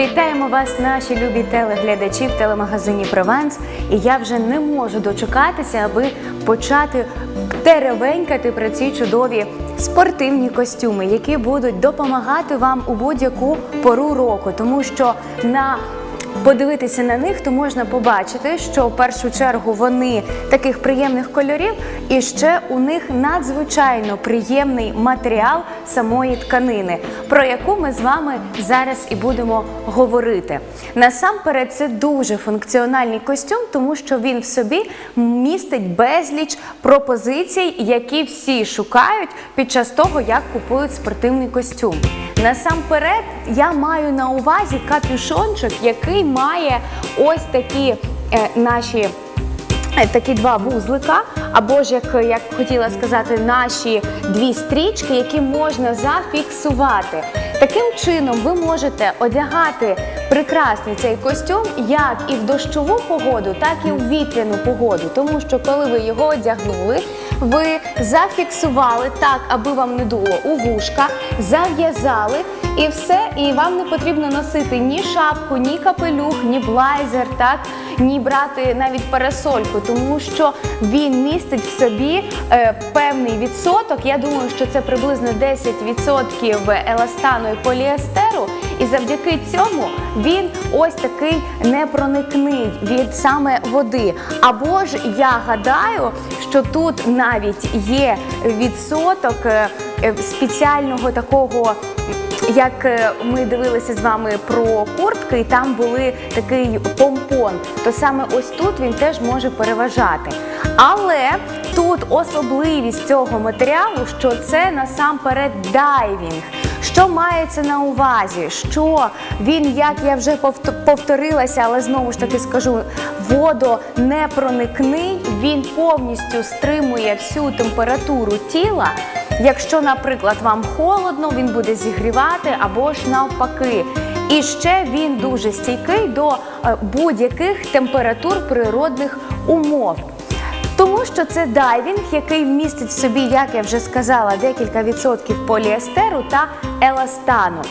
Вітаємо вас, наші любі телеглядачі в телемагазині Прованс. І я вже не можу дочекатися, аби почати теревенькати про ці чудові спортивні костюми, які будуть допомагати вам у будь-яку пору року, тому що на Подивитися на них, то можна побачити, що в першу чергу вони таких приємних кольорів, і ще у них надзвичайно приємний матеріал самої тканини, про яку ми з вами зараз і будемо говорити. Насамперед, це дуже функціональний костюм, тому що він в собі містить безліч пропозицій, які всі шукають під час того, як купують спортивний костюм. Насамперед, я маю на увазі капюшончик, який має ось такі е, наші. е, Такі два вузлика, або ж як, як хотіла сказати, наші дві стрічки, які можна зафіксувати. Таким чином ви можете одягати прекрасний цей костюм як і в дощову погоду, так і в вітряну погоду. Тому що коли ви його одягнули, ви зафіксували так, аби вам не дуло у вушка, зав'язали і все. І вам не потрібно носити ні шапку, ні капелюх, ні блайзер, так ні брати навіть парасольку, тому що він містить в собі е, певний відсоток. Я думаю, що це приблизно 10% еластану і поліестеру. І завдяки цьому він ось такий непроникний від саме води. Або ж я гадаю, що тут навіть є відсоток е, е, спеціального такого. Як е, ми дивилися з вами про куртки, і там були такий помпон, то саме ось тут він теж може переважати. Але тут особливість цього матеріалу, що це насамперед дайвінг. Що мається на увазі? Що він, як я вже повторилася, але знову ж таки скажу, водонепроникний, він повністю стримує всю температуру тіла. Якщо, наприклад, вам холодно, він буде зігрівати або ж навпаки. І ще він дуже стійкий до е, будь-яких температур природних умов. Тому що це дайвінг, який вмістить в собі, як я вже сказала, декілька відсотків поліестеру та еластану.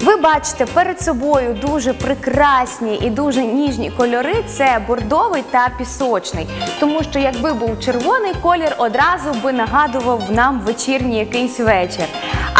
Ви бачите перед собою дуже прекрасні і дуже ніжні кольори. Це бордовий та пісочний. Тому що якби був червоний колір, одразу би нагадував нам вечірній якийсь вечір.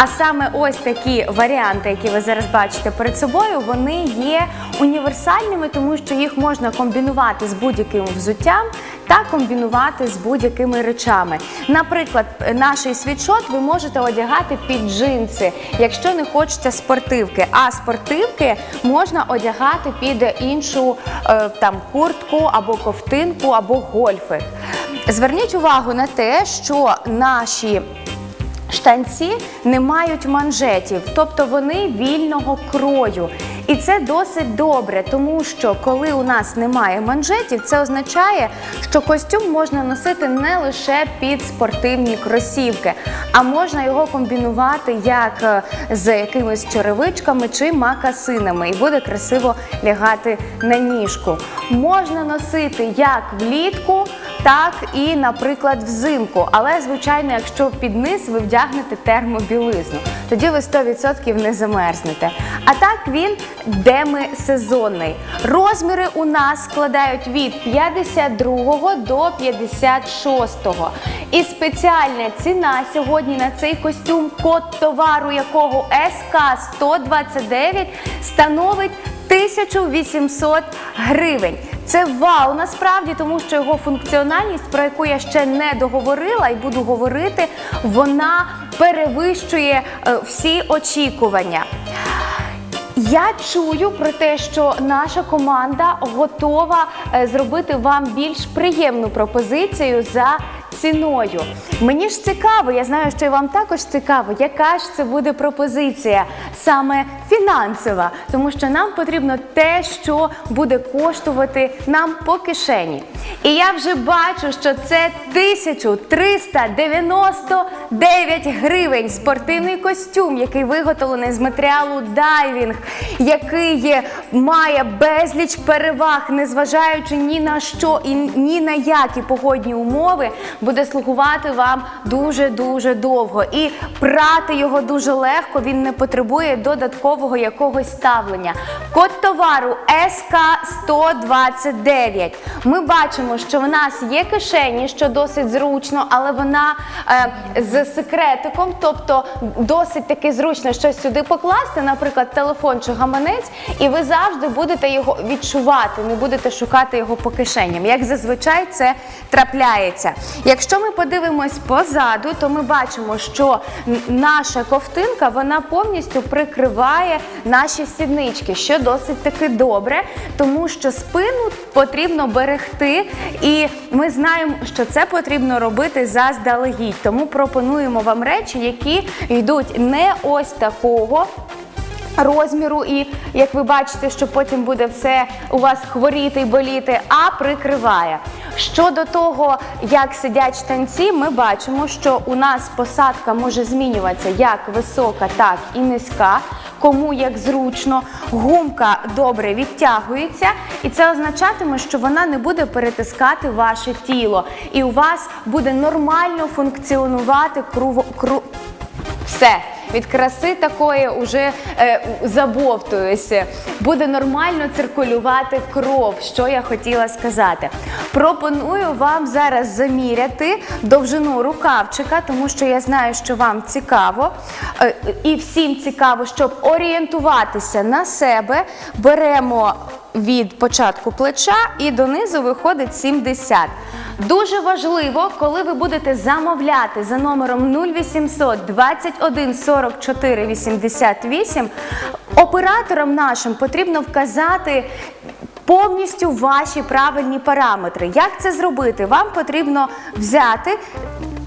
А саме ось такі варіанти, які ви зараз бачите перед собою, вони є універсальними, тому що їх можна комбінувати з будь-яким взуттям та комбінувати з будь-якими речами. Наприклад, наш світшот ви можете одягати під джинси, якщо не хочете спортивки. А спортивки можна одягати під іншу е, там куртку або ковтинку, або гольфи. Зверніть увагу на те, що наші Штанці не мають манжетів, тобто вони вільного крою. І це досить добре, тому що коли у нас немає манжетів, це означає, що костюм можна носити не лише під спортивні кросівки, а можна його комбінувати як е, з якимись черевичками чи макасинами, і буде красиво лягати на ніжку. Можна носити як влітку, так і, наприклад, взимку. Але, звичайно, якщо під низ ви вдягнете термобілизну, тоді ви 100% не замерзнете. А так він демисезонний. Розміри у нас складають від 52 до 56. І спеціальна ціна сьогодні на цей костюм, код товару якого СК 129 становить 1800 гривень. Це вау, насправді, тому що його функціональність, про яку я ще не договорила і буду говорити, вона перевищує е, всі очікування. Я чую про те, що наша команда готова е, зробити вам більш приємну пропозицію за ціною. Мені ж цікаво, я знаю, що і вам також цікаво, яка ж це буде пропозиція саме фінансова, тому що нам потрібно те, що буде коштувати нам по кишені. І я вже бачу, що це 1399 гривень спортивний костюм, який виготовлений з матеріалу дайвінг, який має безліч переваг, незважаючи ні на що і ні на які погодні умови, буде слугувати вам дуже-дуже довго. І прати його дуже легко, він не потребує додаткового якогось ставлення. Код товару СК129. Ми бачимо, що в нас є кишені, що досить зручно, але вона е, з секретиком, тобто досить таки зручно щось сюди покласти, наприклад, телефон чи гаманець, і ви завжди будете його відчувати, не будете шукати його по кишеням. Як зазвичай це трапляється. Якщо ми подивимось позаду, то ми бачимо, що наша ковтинка вона повністю прикриває наші сіднички, що досить таки добре, тому що спину потрібно берегти, і ми знаємо, що це потрібно робити заздалегідь. Тому пропонуємо вам речі, які йдуть не ось такого розміру, і як ви бачите, що потім буде все у вас хворіти і боліти, а прикриває. Щодо того, як сидять штанці, ми бачимо, що у нас посадка може змінюватися як висока, так і низька. Кому як зручно, гумка добре відтягується, і це означатиме, що вона не буде перетискати ваше тіло, і у вас буде нормально функціонувати круво, кру... все. Від краси такої вже е, забовтуюся. Буде нормально циркулювати кров, що я хотіла сказати. Пропоную вам зараз заміряти довжину рукавчика, тому що я знаю, що вам цікаво. Е, і всім цікаво, щоб орієнтуватися на себе. Беремо від початку плеча і донизу виходить 70. Дуже важливо, коли ви будете замовляти за номером 0800 21 44 88, операторам нашим потрібно вказати повністю ваші правильні параметри. Як це зробити? Вам потрібно взяти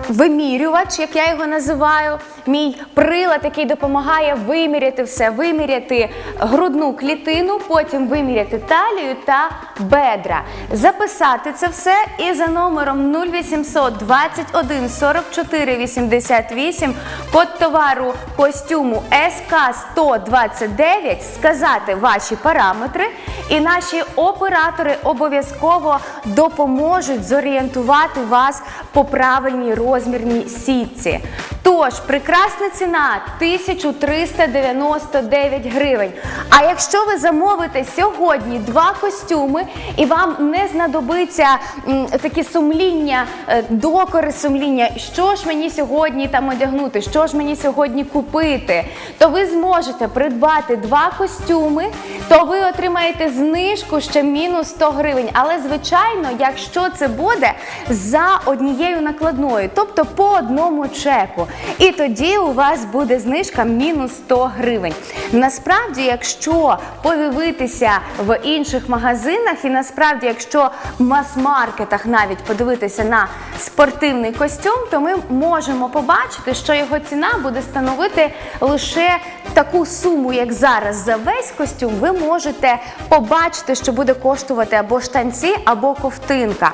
вимірювач, як я його називаю, мій прилад, який допомагає виміряти все, виміряти грудну клітину, потім виміряти талію та бедра. Записати це все і за номером 0800 21 44 88 код товару костюму СК 129 сказати ваші параметри, і наші оператори обов'язково допоможуть зорієнтувати вас по правильній розмірній сітці. Тож, прекрасна ціна 1399 гривень. А якщо ви замовите сьогодні два костюми і вам не знадобиться м, такі сумління, е, докори сумління, що ж мені сьогодні там одягнути, що ж мені сьогодні купити, то ви зможете придбати два костюми, то ви отримаєте знижку ще мінус 100 гривень. Але звичайно, якщо це буде за однією накладною, тобто по одному чеку. І тоді у вас буде знижка мінус 100 гривень. Насправді, якщо подивитися в інших магазинах, і насправді, якщо в мас-маркетах навіть подивитися на спортивний костюм, то ми можемо побачити, що його ціна буде становити лише таку суму, як зараз за весь костюм, ви можете побачити, що буде коштувати або штанці, або ковтинка.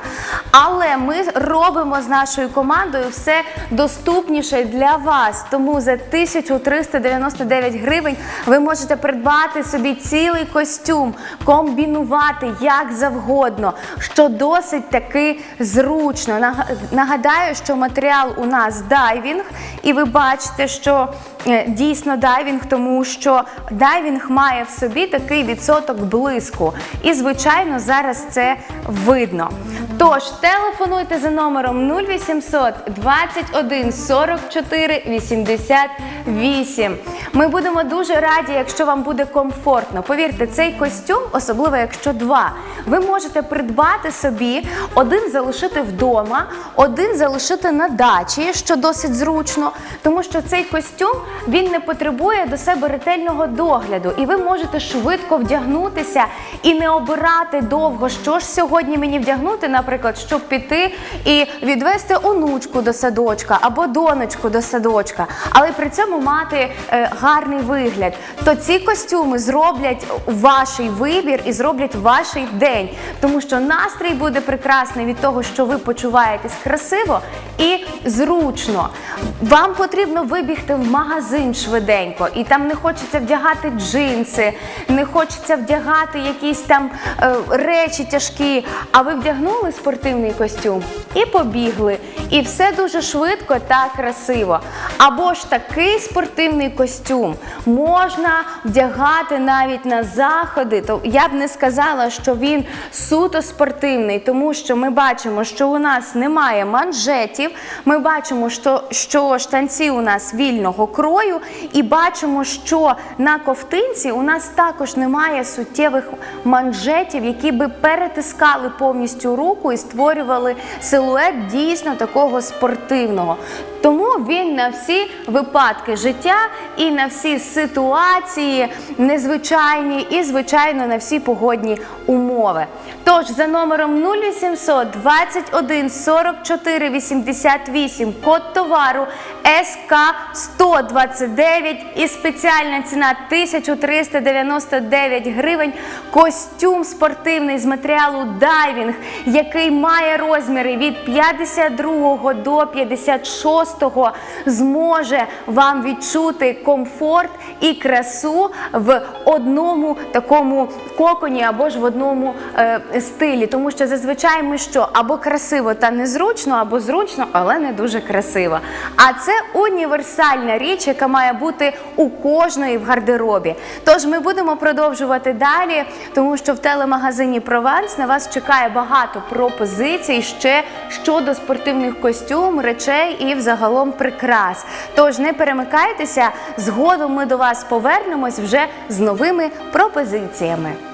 Але ми робимо з нашою командою все доступніше для вас. Тому за 1399 гривень ви можете придбати собі цілий костюм, комбінувати як завгодно, що досить таки зручно. Нагадаю, що матеріал у нас дайвінг, і ви бачите, що е, дійсно дайвінг, тому що дайвінг має в собі такий відсоток блиску. І, звичайно, зараз це видно. Тож телефонуйте за номером 0800 21 44 88. Ми будемо дуже раді, якщо вам буде комфортно. Повірте, цей костюм, особливо якщо два, ви можете придбати собі, один залишити вдома, один залишити на дачі, що досить зручно, тому що цей костюм він не потребує до себе ретельного догляду, і ви можете швидко вдягнутися і не обирати довго, що ж сьогодні мені вдягнути, наприклад, щоб піти і відвести онучку до садочка або донечку до садочка, але при цьому мати е, гарний вигляд. То ці костюми зроблять ваш вибір і зроблять ваш день, тому що настрій буде прекрасний від того, що ви почуваєтесь красиво, і зручно. Вам потрібно вибігти в магазин швиденько, і там не хочеться вдягати джинси, не хочеться вдягати якісь там е, речі тяжкі. А ви вдягнули спортивний костюм і побігли. І все дуже швидко та красиво. Або ж такий спортивний костюм можна вдягати навіть на заходи. То я б не сказала, що він суто спортивний, тому що ми бачимо, що у нас немає манжетів. Ми бачимо, що, що штанці у нас вільного крою, і бачимо, що на ковтинці у нас також немає суттєвих манжетів, які би перетискали повністю руку і створювали силует дійсно такого спортивного. Тому він на всі випадки життя і на всі ситуації незвичайні, і звичайно на всі погодні умови. Тож за номером 0800 21 44 88 код товару СК 129 і спеціальна ціна 1399 гривень. Костюм спортивний з матеріалу дайвінг, який має розміри від 52 до 56, зможе вам відчути комфорт і красу в одному такому коконі або ж в одному е, стилі. Тому що зазвичай ми що або красиво та незручно, або зручно, але не дуже красиво. А це універсальна річ, яка має бути у кожної в гардеробі. Тож ми будемо продовжувати далі, тому що в телемагазині Прованс на вас чекає багато пропозицій ще щодо спортивних костюм, речей і взагалом прикрас. Тож не перемикайтеся, згодом ми до вас повернемось вже з новими пропозиціями.